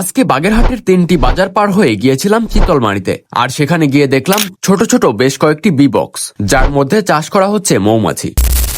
আজকে বাগেরহাটের তিনটি বাজার পার হয়ে গিয়েছিলাম চিতলমারিতে। আর সেখানে গিয়ে দেখলাম ছোট ছোট বেশ কয়েকটি বি বক্স, যার মধ্যে চাষ করা হচ্ছে মৌমাছি।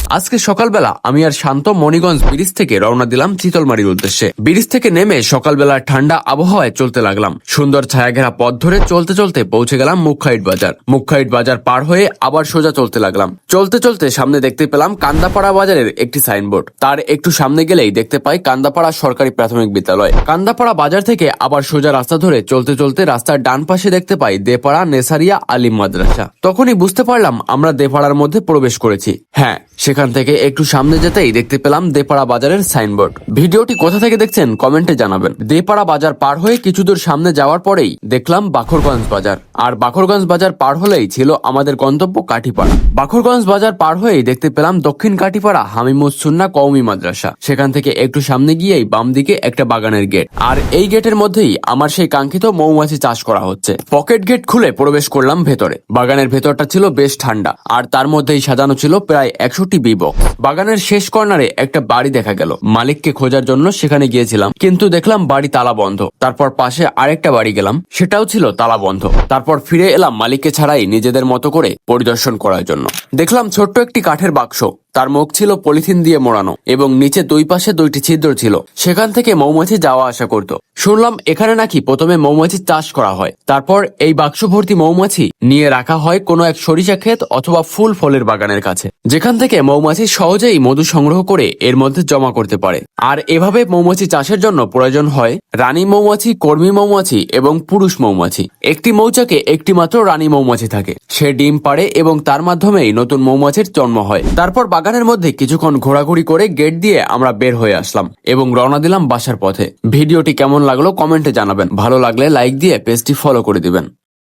আজকে সকালবেলা আমি আর শান্ত মণিগঞ্জ ব্রিজ থেকে রওনা দিলাম চিতলমারির উদ্দেশ্যে। ব্রিজ থেকে নেমে সকালবেলা ঠান্ডা আবহাওয়ায় চলতে লাগলাম। সুন্দর ছায়াঘেরা পথ ধরে চলতে চলতে পৌঁছে গেলাম মুখাইট বাজার। মুখাইট বাজার পার হয়ে আবার সোজা চলতে লাগলাম। চলতে চলতে সামনে দেখতে পেলাম কান্দাপাড়া বাজারের একটি সাইনবোর্ড। তার একটু সামনে গেলেই দেখতে পাই কান্দাপাড়া সরকারি প্রাথমিক বিদ্যালয়। কান্দাপাড়া বাজার থেকে আবার সোজা রাস্তা ধরে চলতে চলতে রাস্তার ডান পাশে দেখতে পাই দেপাড়া, নেসারিয়া, আলিম মাদ্রাসা। তখনই বুঝতে পারলাম আমরা দেপাড়ার মধ্যে প্রবেশ করেছি। হ্যাঁ সেখান থেকে একটু সামনে যেতেই দেখতে পেলাম দেপাড়া বাজারের সাইনবোর্ড। ভিডিওটি কোথা থেকে দেখছেন কমেন্টে জানাবেন। দেপাড়া বাজার পার হয়ে কিছু দূর সামনে যাওয়ার পরেই দেখলাম বাখরগঞ্জ বাজার। আর বাখরগঞ্জ বাজার পার হলেই ছিল আমাদের গন্তব্য কাঠিপাড়া। বাখরগঞ্জ বাজার পার হয়েই দেখতে পেলাম দক্ষিণ কাঠিপাড়া হামিমুস সুন্না কওমি মাদ্রাসা। সেখান থেকে একটু সামনে গিয়েই বাম দিকে একটা বাগানের গেট। আর এই গেটের মধ্যেই আমার সেই কাঙ্ক্ষিত মৌমাছি চাষ করা হচ্ছে। পকেট গেট খুলে প্রবেশ করলাম ভেতরে। বাগানের ভেতরটা ছিল বেশ ঠান্ডা। আর তার মধ্যেই সাজানো ছিল প্রায় একশোটি বিবক। বাগানের শেষ কর্নারে একটা বাড়ি দেখা গেল। মালিককে খোঁজার জন্য সেখানে গিয়েছিলাম, কিন্তু দেখলাম বাড়ি তালা বন্ধ তারপর পাশে আরেকটা বাড়ি গেলাম, সেটাও ছিল তালা বন্ধ তারপর ফিরে এলাম মালিককে ছাড়াই নিজেদের মতো করে পরিদর্শন করার জন্য। দেখলাম ছোট্ট একটি কাঠের বাক্স। তার মুখ ছিল পলিথিন দিয়ে মোড়ানো এবং নিচে দুই পাশে দুইটি ছিদ্র ছিল। সেখান থেকে মৌমাছি যাওয়া আসা করত। শুনলাম এখানে নাকি প্রথমে মৌমাছি চাষ করা হয়। তারপর এই বাক্স ভর্তি মৌমাছি নিয়ে রাখা হয় কোনো এক সরিষা ক্ষেত অথবা ফুল ফলের বাগানের কাছে। যেখান থেকে মৌমাছি সহজেই মধু সংগ্রহ করে এর মধ্যে জমা করতে পারে। আর এভাবে মৌমাছি চাষের জন্য প্রয়োজন হয় রানী মৌমাছি, কর্মী মৌমাছি এবং পুরুষ মৌমাছি। একটি মৌচাকে একটি মাত্র রানী মৌমাছি থাকে। সে ডিম পাড়ে এবং তার মাধ্যমেই নতুন মৌমাছির জন্ম হয়। তারপর বাগানের মধ্যে কিছুক্ষণ ঘোরাঘুরি করে গেট দিয়ে আমরা বের হয়ে আসলাম এবং রওনা দিলাম বাসার পথে। ভিডিওটি কেমন লাগল কমেন্টে জানাবেন। ভালো লাগলে লাইক দিয়ে পেজটি ফলো করে দিবেন।